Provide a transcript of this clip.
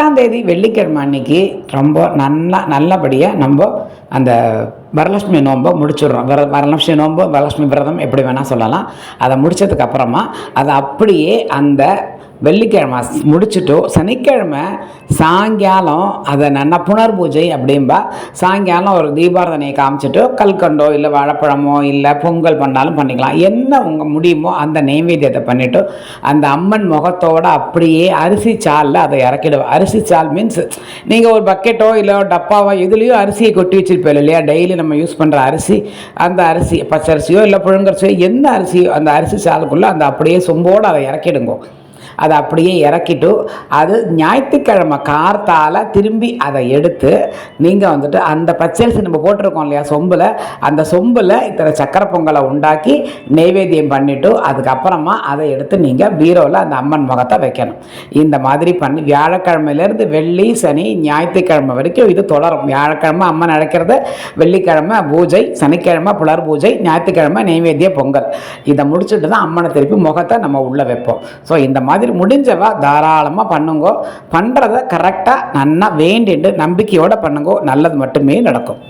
எட்டாம் தேதி வெள்ளிக்கிழமை அன்னைக்கு ரொம்ப நல்லா நல்லபடியாக நம்ம அந்த வரலட்சுமி நோன்பை முடிச்சிடுறோம். வர வரலட்சுமி நோன்பு வரலட்சுமி விரதம் எப்படி வேணால் சொல்லலாம். அதை முடிச்சதுக்கு அப்புறமா அதை அப்படியே அந்த வெள்ளிக்கிழமை முடிச்சுட்டு சனிக்கிழமை சாயங்காலம் அதை நன்ன புனர் பூஜை அப்படிம்பா. சாயங்காலம் ஒரு தீபாரதனையை காமிச்சிட்டு கல்கண்டோ இல்லை வாழைப்பழமோ இல்லை பொங்கல் பண்ணாலும் பண்ணிக்கலாம். என்ன உங்கள் முடியுமோ அந்த நைவேத்தியத்தை பண்ணிவிட்டு அந்த அம்மன் முகத்தோடு அப்படியே அரிசி சாலில் அதை இறக்கிடுவோம் அரிசி சால் மீன்ஸ் நீங்கள் ஒரு பக்கெட்டோ இல்லை டப்பாவோ இதுலேயும் அரிசியை கொட்டி வச்சிருப்பீங்க இல்லையா? டெய்லி நம்ம யூஸ் பண்ணுற அரிசி அந்த அரிசி பச்சரிசியோ இல்லை புழுங்கரிசியோ எந்த அரிசியோ அந்த அரிசி சாதக்குள்ளே அந்த அப்படியே சொம்போடு அதை இறக்கிடுங்கோ. அதை அப்படியே இறக்கிட்டு அது ஞாயிற்றுக்கிழமை கார்த்தால் திரும்பி அதை எடுத்து நீங்கள் வந்துட்டு அந்த பச்சரிசி நம்ம போட்டிருக்கோம் இல்லையா சொம்பில் அந்த சொம்பில் இத்தனை சக்கரை பொங்கலை உண்டாக்கி நெய்வேத்தியம் பண்ணிவிட்டு அதுக்கப்புறமா அதை எடுத்து நீங்கள் பீரோவில் அந்த அம்மன் முகத்தை வைக்கணும். இந்த மாதிரி பண்ணி வியாழக்கிழமையிலேருந்து வெள்ளி சனி ஞாயிற்றுக்கிழமை வரைக்கும் இது தொடரும். வியாழக்கிழமை அம்மன் அழைக்கிறது வெள்ளிக்கிழமை பூஜை சனிக்கிழமை புலர் பூஜை ஞாயிற்றுக்கிழமை நெய்வேத்திய பொங்கல். இதை முடிச்சுட்டு தான் அம்மனை திருப்பி முகத்தை நம்ம உள்ளே வைப்போம். ஸோ இந்த மாதிரி மாதிரி முடிஞ்சவா? தாராளமாக பண்ணுங்கோ. பண்ணுறத கரெக்டாக நல்லா வேண்டிட்டு நம்பிக்கையோடு பண்ணுங்கோ. நல்லது மட்டுமே நடக்கும்.